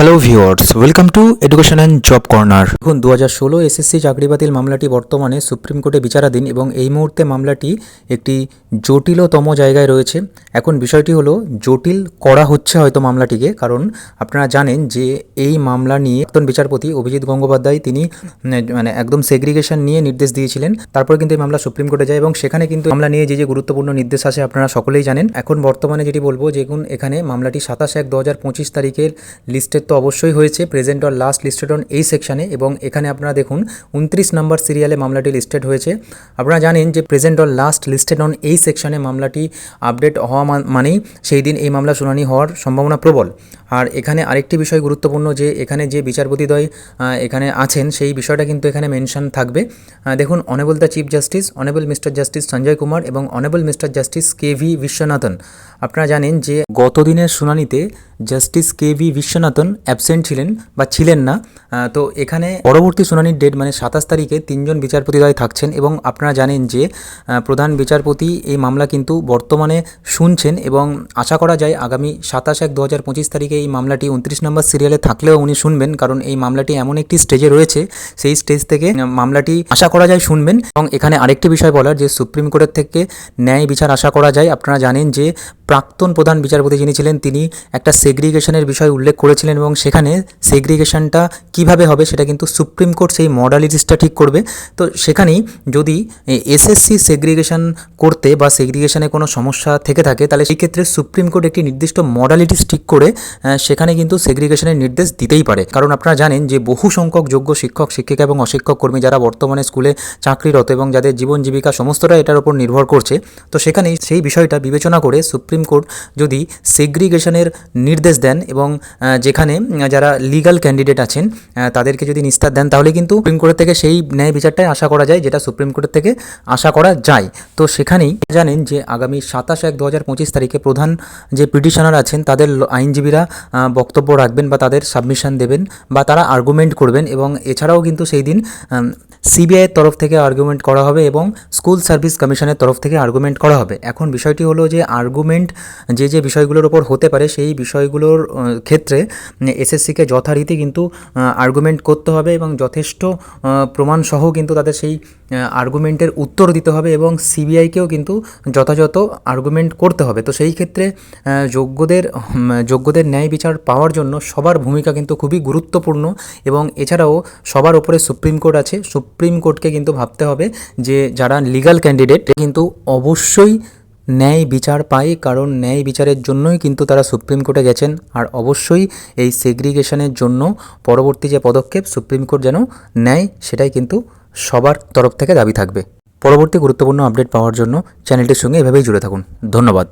Hello viewers welcome to education and job corner দেখুন দু হাজার ষোলো এসএসসি চাকরি বাতিল মামলাটি বর্তমানে সুপ্রিম কোর্টে বিচারাধীন এবং এই মুহূর্তে মামলাটি একটি জটিলতম জায়গায় রয়েছে। এখন বিষয়টি হলো, জটিল করা হচ্ছে হয়তো মামলাটিকে, কারণ আপনারা জানেন যে এই মামলা নিয়ে প্রাক্তন বিচারপতি অভিজিৎ গঙ্গোপাধ্যায় তিনি মানে একদম সেগ্রিগেশন নিয়ে নির্দেশ দিয়েছিলেন। তারপর কিন্তু এই মামলা সুপ্রিম কোর্টে যায় এবং সেখানে কিন্তু মামলা নিয়ে যে যে গুরুত্বপূর্ণ নির্দেশ আছে আপনারা সকলেই জানেন। এখন বর্তমানে যেটি বলব, যে এখন মামলাটি সাতাশ এক দু হাজার পঁচিশ তারিখের লিস্টেড তো অবশ্যই হয়েছে present or last listed on এই সেকশনে এবং এখানে আপনারা দেখুন, উনত্রিশ নম্বর সিরিয়ালে মামলাটি লিস্টেড হয়েছে। আপনারা জানেন যে present or last listed on এই সেকশনে মামলাটি আপডেট হওয়া মান- মানেই সেই দিন এই মামলা শুনানি হওয়ার সম্ভাবনা প্রবল। আর এখানে আরেকটি বিষয় গুরুত্বপূর্ণ যে এখানে যে বিচারপতিদ্বয় এখানে আছেন, সেই বিষয়টা কিন্তু এখানে মেনশন থাকবে। দেখুন honourable the chief justice honourable mister justice Sanjay Kumar এবং honourable mister justice K V Viswanathan. আপনারা জানেন যে গত দিনের শুনানিতে justice K V Viswanathan absent ছিলেন বা ছিলেন না তো এখানে পরবর্তী শুনানির ডেট মানে সাতাশ তারিখে তিনজন বিচারপতি বিচারপতিদ্বয় থাকছেন এবং আপনারা জানেন যে প্রধান বিচারপতি এই মামলা কিন্তু বর্তমানে শুনছেন এবং আশা করা যায় আগামী সাতাশ এক দু হাজার পঁচিশ তারিখে এই মামলাটি উনত্রিশ নম্বর সিরিয়ালে থাকলেও উনি শুনবেন কারণ এই মামলাটি এমন একটি স্টেজে রয়েছে, সেই স্টেজ থেকে মামলাটি আশা করা যায় শুনবেন। এবং এখানে আরেকটি বিষয় বলার যে সুপ্রিম কোর্টের থেকে ন্যায় বিচার আশা করা যায়। আপনারা জানেন যে প্রাক্তন প্রধান বিচারপতি যিনি ছিলেন, তিনি একটা সেগ্রিগেশনের বিষয় উল্লেখ করেছিলেন এবং সেখানে সেগ্রিগেশনটা কীভাবে হবে সেটা কিন্তু সুপ্রিম কোর্ট সেই মডালিটিসটা ঠিক করবে। তো সেখানেই যদি এসএসসি সেগ্রিগেশন করতে বা সেগ্রিগেশনে কোনো সমস্যা থেকে থাকে, তাহলে সেই ক্ষেত্রে সুপ্রিম কোর্ট একটি নির্দিষ্ট মডালিটিস ঠিক করে সেখানে কিন্তু সেগ্রিগেশনের নির্দেশ দিতেই পারে। কারণ আপনারা জানেন যে বহু সংখ্যক যোগ্য শিক্ষক, শিক্ষিকা এবং অশিক্ষক কর্মী যারা বর্তমানে স্কুলে চাকরিরত এবং যাদের জীবন জীবিকা সমস্তটা এটার উপর নির্ভর করছে, তো সেখানেই সেই বিষয়টা বিবেচনা করে সুপ্রিম কোর্ট যদি সেগ্রিগেশনের নির্দেশ দেন এবং যেখানে যারা লিগাল ক্যান্ডিডেট আছেন তাদেরকে যদি নিস্তার দেন, তাহলে কিন্তু সুপ্রিম কোর্টের থেকে সেই ন্যায় বিচারটাই আশা করা যায়, যেটা সুপ্রিম কোর্টের থেকে আশা করা যায়। তো সেখানেই জানেন যে আগামী সাতাশ এক দু হাজার পঁচিশ তারিখে প্রধান যে পিটিশনার আছেন, তাদের আইনজীবীরা বক্তব্য রাখবেন বা তাদের সাবমিশন দেবেন বা তারা আর্গুমেন্ট করবেন এবং এছাড়াও কিন্তু সেই দিন সিবিআইয়ের তরফ থেকে আর্গুমেন্ট করা হবে এবং স্কুল সার্ভিস কমিশনের তরফ থেকে আর্গুমেন্ট করা হবে। এখন বিষয়টি হলো যে আর্গুমেন্ট যে যে বিষয়গুলোর ওপর হতে পারে সেই বিষয়গুলোর ক্ষেত্রে এসএসসিকে যথারীতি কিন্তু আর্গুমেন্ট করতে হবে এবং যথেষ্ট প্রমাণসহ কিন্তু তাদের সেই আর্গুমেন্টের উত্তর দিতে হবে এবং সিবিআইকেও কিন্তু যথাযথ আর্গুমেন্ট করতে হবে। তো সেই ক্ষেত্রে যোগ্যদের যোগ্যদের ন্যায় বিচার পাওয়ার জন্য সবার ভূমিকা কিন্তু খুবই গুরুত্বপূর্ণ এবং এছাড়াও সবার ওপরে সুপ্রিম কোর্ট আছে। সুপ্রিম কোর্টকে কিন্তু ভাবতে হবে যে যারা লিগাল ক্যান্ডিডেট কিন্তু অবশ্যই ন্যায় বিচার পায়, কারণ ন্যায় বিচারের জন্যই কিন্তু তারা সুপ্রিম কোর্টে গেছেন। আর অবশ্যই এই সেগ্রিগেশনের জন্য পরবর্তী যে পদক্ষেপ, সুপ্রিম কোর্ট যেন নেয়, সেটাই কিন্তু সবার তরফ থেকে দাবি থাকবে। পরবর্তী গুরুত্বপূর্ণ আপডেট পাওয়ার জন্য চ্যানেলটির সঙ্গে এভাবেই জুড়ে থাকুন। ধন্যবাদ।